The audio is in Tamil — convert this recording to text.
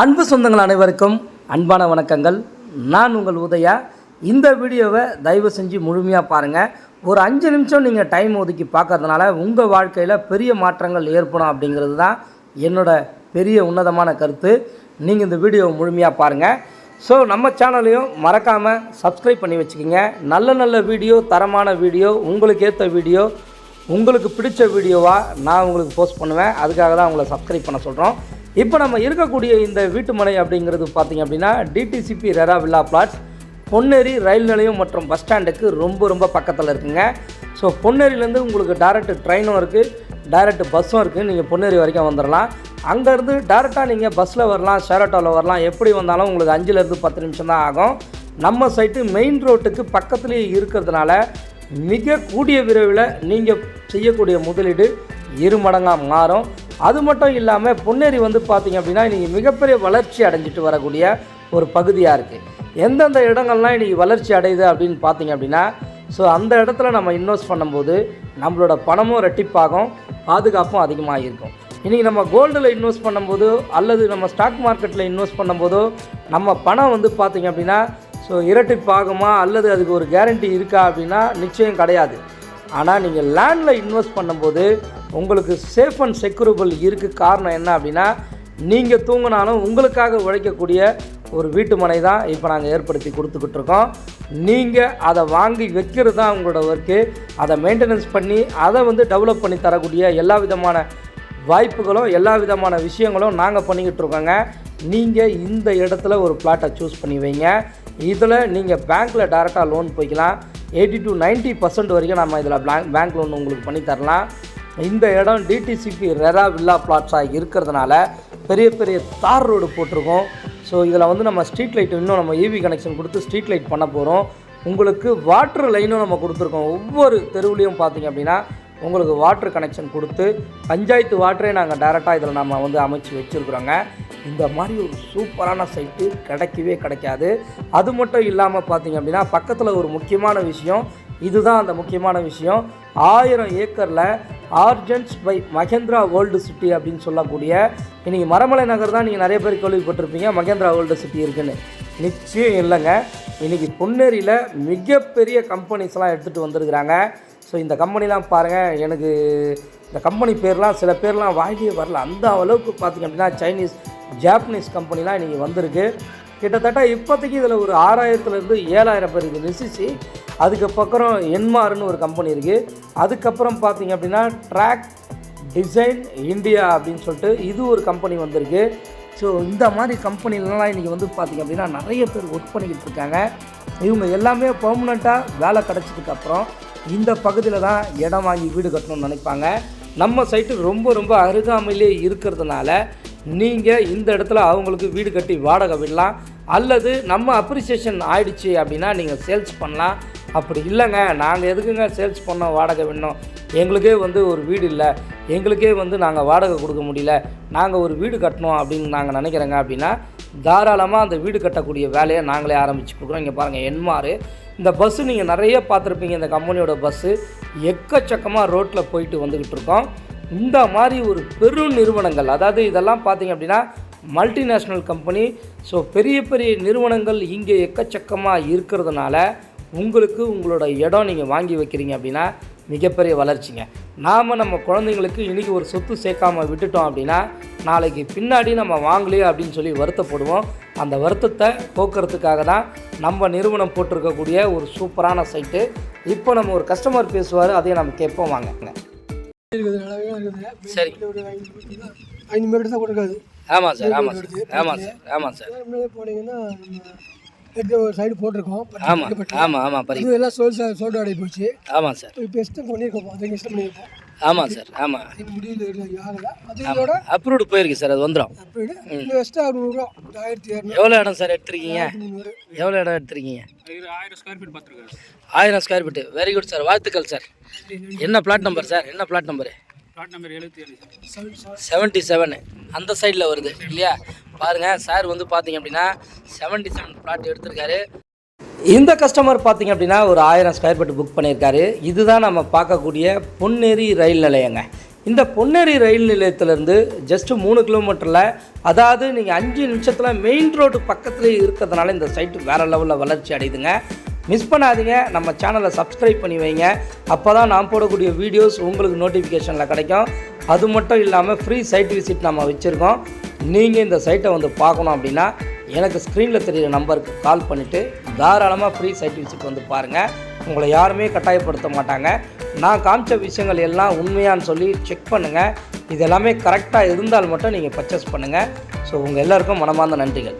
அன்பு சொந்தங்கள் அனைவருக்கும் அன்பான வணக்கங்கள். நான் உங்கள் உதயா. இந்த வீடியோவை தயவு செஞ்சு முழுமையாக பாருங்கள் ஒரு அஞ்சு நிமிஷம் நீங்கள் டைம் ஒதுக்கி பார்க்கறதுனால உங்கள் வாழ்க்கையில் பெரிய மாற்றங்கள் ஏற்படும் அப்படிங்கிறது தான் என்னோட பெரிய உன்னதமான கருத்து. நீங்கள் இந்த வீடியோவை முழுமையாக பாருங்கள் ஸோ நம்ம சேனலையும் மறக்காமல் சப்ஸ்கிரைப் பண்ணி வச்சுக்கோங்க. நல்ல நல்ல வீடியோ தரமான வீடியோ உங்களுக்கு ஏற்ற வீடியோ உங்களுக்கு பிடிச்ச வீடியோவாக நான் உங்களுக்கு போஸ்ட் பண்ணுவேன். அதுக்காக தான் உங்களை சப்ஸ்கிரைப் பண்ண சொல்கிறோம் இப்போ நம்ம இருக்கக்கூடிய இந்த வீட்டுமனை அப்படிங்கிறது பார்த்தீங்க அப்படின்னா DTCP RERA villa plots Ponneri rail நிலையம் மற்றும் பஸ் ஸ்டாண்டுக்கு ரொம்ப ரொம்ப பக்கத்தில் இருக்குங்க. ஸோ பொன்னேரியிலேருந்து உங்களுக்கு டைரக்ட் ட்ரெயினும் இருக்குது டைரக்ட் பஸ்ஸும் இருக்குது நீங்கள் பொன்னேரி வரைக்கும் வந்துடலாம் அங்கேருந்து டேரெக்டாக நீங்கள் பஸ்ஸில் வரலாம் ஷேர் ஆட்டோவில் வரலாம். எப்படி வந்தாலும் உங்களுக்கு அஞ்சுலேருந்து பத்து நிமிஷம் தான் ஆகும். நம்ம சைட்டு மெயின் ரோட்டுக்கு பக்கத்துலேயே இருக்கிறதுனால மிக கூடிய விரைவில் நீங்கள் செய்யக்கூடிய முதலீடு இரு மடங்காக மாறும். அது மட்டும் இல்லாமல் பொன்னேரி வந்து பார்த்தீங்க அப்படின்னா இன்றைக்கி மிகப்பெரிய வளர்ச்சி அடைஞ்சிட்டு வரக்கூடிய ஒரு பகுதியாக இருக்குது எந்தெந்த இடங்கள்லாம் இன்றைக்கி வளர்ச்சி அடையுது அப்படின்னு பார்த்தீங்க அப்படின்னா ஸோ அந்த இடத்துல நம்ம இன்வெஸ்ட் பண்ணும்போது நம்மளோட பணமும் ரெட்டிப்பாகும் பாதுகாப்பும் அதிகமாக இருக்கும் இன்றைக்கி நம்ம கோல்டில் இன்வெஸ்ட் பண்ணும்போதோ அல்லது நம்ம ஸ்டாக் மார்க்கெட்டில் இன்வெஸ்ட் பண்ணும்போதோ நம்ம பணம் வந்து பார்த்திங்க அப்படின்னா ஸோ இரட்டிப்பாகுமா அல்லது அதுக்கு ஒரு கேரண்டி இருக்கா அப்படின்னா நிச்சயம் கிடையாது. ஆனால் நீங்கள் லேண்டில் இன்வெஸ்ட் பண்ணும்போது உங்களுக்கு சேஃப் அண்ட் செக்யூரபிள் இருக்குது காரணம் என்ன அப்படின்னா நீங்கள் தூங்கினாலும் உங்களுக்காக உழைக்கக்கூடிய ஒரு வீட்டு மனை தான் இப்போ நாங்கள் ஏற்படுத்தி கொடுத்துக்கிட்டு இருக்கோம். நீங்கள் அதை வாங்கி வைக்கிறது தான் உங்களோட ஒர்க்கு அதை மெயின்டெனன்ஸ் பண்ணி அதை வந்து டெவலப் பண்ணி தரக்கூடிய எல்லா விதமான வாய்ப்புகளும் எல்லா விதமான விஷயங்களும் நாங்கள் பண்ணிக்கிட்டு இருக்கோங்க. நீங்கள் இந்த இடத்துல ஒரு பிளாட்டை சூஸ் பண்ணி வைங்க. இதில் நீங்கள் பேங்க்கில் டேரெக்டாக லோன் போய்க்கலாம். எயிட்டி டு 90% பர்சன்ட் வரைக்கும் நம்ம இதில் பேங்க் பேங்க் லோன் உங்களுக்கு பண்ணி தரலாம். இந்த இடம் டிடிசிபி ரெரா வில்லா பிளாட்ஸாக இருக்கிறதுனால பெரிய பெரிய தார் ரோடு போட்டிருக்கோம். ஸோ இதில் வந்து நம்ம ஸ்ட்ரீட் லைட் இன்னும் நம்ம ஈவி கனெக்ஷன் கொடுத்து ஸ்ட்ரீட் லைட் பண்ண போகிறோம் உங்களுக்கு வாட்டர் லைனும் நம்ம கொடுத்துருக்கோம். ஒவ்வொரு தெருவுலேயும் பார்த்தீங்க அப்படின்னா உங்களுக்கு வாட்டர் கனெக்ஷன் கொடுத்து பஞ்சாயத்து வாட்டரே நாங்கள் டேரெக்டாக இதில் நம்ம வந்து அமைச்சு வச்சுருக்குறோங்க. இந்த மாதிரி ஒரு சூப்பரான சைட்டு கிடைக்கவே கிடைக்காது. அது மட்டும் இல்லாமல் பார்த்தீங்க அப்படின்னா பக்கத்தில் ஒரு முக்கியமான விஷயம் இதுதான் அந்த முக்கியமான விஷயம். ஆயிரம் ஏக்கரில் origins by Mahindra world city அப்படின்னு சொல்லக்கூடிய இன்றைக்கி மரமலை நகர் தான் நீங்கள் நிறைய பேர் கேள்விப்பட்டிருப்பீங்க. மகேந்திரா வேர்ல்டு சிட்டி இருக்குன்னு. நிச்சயம் இல்லைங்க. இன்றைக்கி பொன்னேரியில் மிகப்பெரிய கம்பெனிஸ்லாம் எடுத்துகிட்டு வந்திருக்கிறாங்க. ஸோ இந்த கம்பெனிலாம் பாருங்கள் எனக்கு இந்த கம்பெனி பேர்லாம் சில பேர்லாம் வாயிலே வரல. அந்த அளவுக்கு பார்த்திங்க அப்படின்னா சைனீஸ் ஜாப்பனீஸ் கம்பெனிலாம் இன்றைக்கி வந்திருக்கு. கிட்டத்தட்ட இப்போதைக்கு இதில் ஒரு ஆறாயிரத்துலேருந்து ஏழாயிரம் பேர் இருக்குது அதுக்கப்புறம் என்மார்னு ஒரு கம்பெனி இருக்குது அதுக்கப்புறம் பார்த்தீங்க அப்படின்னா ட்ராக் டிசைன் இந்தியா அப்படின்னு சொல்லிட்டு இது ஒரு கம்பெனி வந்திருக்கு. ஸோ இந்த மாதிரி கம்பெனிலலாம் இன்றைக்கி வந்து பார்த்திங்க அப்படின்னா நிறைய பேர் ஒர்க் பண்ணிக்கிட்டு இருக்காங்க. இவங்க எல்லாமே பர்மனெண்ட்டாக வேலை கிடச்சதுக்கப்புறம் இந்த பகுதியில் தான் இடம் வாங்கி வீடு கட்டணும்னு நினைப்பாங்க. நம்ம சைட்டு ரொம்ப ரொம்ப அருகாமையிலே இருக்கிறதுனால நீங்கள் இந்த இடத்துல அவங்களுக்கு வீடு கட்டி வாடகை விடலாம். அல்லது நம்ம அப்ரிசியேஷன் ஆயிடுச்சு அப்படின்னா நீங்கள் சேல்ஸ் பண்ணலாம். அப்படி இல்லைங்க. நாங்கள் எதுக்குங்க சேல்ஸ் பண்ணோம் வாடகை விடணும் எங்களுக்கே வந்து ஒரு வீடு இல்லை. எங்களுக்கே வந்து நாங்கள் வாடகை கொடுக்க முடியல. நாங்கள் ஒரு வீடு கட்டணும் அப்படின்னு நாங்கள் நினைக்கிறோங்க அப்படின்னா தாராளமாக அந்த வீடு கட்டக்கூடிய வேலையை நாங்களே ஆரம்பிச்சு கொடுக்குறோம். இங்கே பாருங்கள் என்மாரு. இந்த பஸ்ஸு நீங்கள் நிறைய பார்த்துருப்பீங்க இந்த கம்பெனியோட பஸ்ஸு எக்கச்சக்கமாக ரோட்டில் போயிட்டு வந்துக்கிட்டு இருக்கோம். இந்த மாதிரி ஒரு பெரும் நிறுவனங்கள் அதாவது இதெல்லாம் பார்த்தீங்க அப்படின்னா மல்டிநேஷ்னல் கம்பெனி ஸோ பெரிய பெரிய நிறுவனங்கள் இங்கே எக்கச்சக்கமாக இருக்கிறதுனால உங்களுக்கு உங்களோட இடம் நீங்கள் வாங்கி வைக்கிறீங்க அப்படின்னா மிகப்பெரிய வளர்ச்சிங்க. நாம் நம்ம குழந்தைங்களுக்கு இன்றைக்கி ஒரு சொத்து சேர்க்காம விட்டுட்டோம் அப்படின்னா நாளைக்கு பின்னாடி நம்ம வாங்கலையே அப்படின்னு சொல்லி வருத்தப்படுவோம். அந்த வருத்தத்தை போக்குறதுக்காக தான் நம்ம நிறுவனம் போட்டிருக்கக்கூடிய ஒரு சூப்பரான சைட்டு. இப்போ நம்ம ஒரு கஸ்டமர் பேசுவார் அதையும் நம்ம கேட்போம் வாங்க. சரி. ஐந்து மீட்டர் தான் கொடுக்காது. ஆமாம் சார் ஆமாம் சார். ஆமாம் சார் ஆமாம் சார். போனீங்கன்னா ஒரு சைடு போட்டிருக்கோம். ஆமாம் ஆமாம் ஆமாம் பரி இது எல்லாம் சோல் சோல்டு ஆடி போச்சு. ஆமாம் சார் இப்போ எக்ஸ்டன் பண்ணியிருக்கோம். அதுக்கு எக்ஸ்டன் பண்ணியிருக்கோம். ஆமாம் சார் ஆமாம் இது முடியல அப்ரூவ்டு போயிருக்கு சார் அது வந்துடும் எக்ஸ்ட்ரா நூறுரூவா ஆயிரத்தி இரநூறு. எவ்வளோ இடம் சார் எடுத்திருக்கீங்க? எவ்வளோ இடம் எடுத்திருக்கீங்க? ஆயிரம் ஸ்கொயர் ஃபீட் பார்த்துருக்காரு ஆயிரம் square feet very good sir வாழ்த்துக்கள் சார் என்ன பிளாட் நம்பர் சார் என்ன பிளாட் நம்பரு பிளாட் நம்பர் எழுபத்தி ஏழு. செவன்ட்டி செவன் அந்த சைடில் வருது இல்லையா? பாருங்கள் சார் வந்து பார்த்தீங்க அப்படின்னா செவன்ட்டி செவன் பிளாட் எடுத்திருக்காரு. இந்த கஸ்டமர் பார்த்தீங்க அப்படின்னா ஒரு ஆயிரம் ஸ்கொயர் ஃபீட் புக் பண்ணியிருக்காரு. இதுதான் நம்ம பார்க்கக்கூடிய பொன்னேரி ரயில் நிலையங்க. இந்த பொன்னேரி ரயில் நிலையத்திலேருந்து ஜஸ்ட்டு மூணு கிலோமீட்டரில் அதாவது நீங்கள் அஞ்சு நிமிஷத்தில் மெயின் ரோடு பக்கத்துலேயே இருக்கிறதுனால இந்த சைட்டு வேறு லெவலில் வளர்ச்சி அடையுதுங்க. மிஸ் பண்ணாதீங்க. நம்ம சேனலை சப்ஸ்கிரைப் பண்ணி வைங்க. அப்போ தான் நான் போடக்கூடிய வீடியோஸ் உங்களுக்கு நோட்டிஃபிகேஷனில் கிடைக்கும். அது மட்டும் இல்லாமல் ஃப்ரீ சைட் விசிட் நம்ம வச்சுருக்கோம். நீங்கள் இந்த சைட்டை வந்து பார்க்கணும் அப்படின்னா எனக்கு ஸ்க்ரீனில் தெரியிற நம்பருக்கு கால் பண்ணிவிட்டு தாராளமாக ஃப்ரீ சைட் விசிட் வந்து பாருங்கள் உங்களை யாருமே கட்டாயப்படுத்த மாட்டாங்க. நான் காமிச்ச விஷயங்கள் எல்லாம் உண்மையான்னு சொல்லி செக் பண்ணுங்கள் இது எல்லாமே கரெக்டாக இருந்தால் மட்டும் நீங்கள் பர்ச்சேஸ் பண்ணுங்கள் ஸோ உங்கள் எல்லாருக்கும் மனமார்ந்த நன்றிகள்.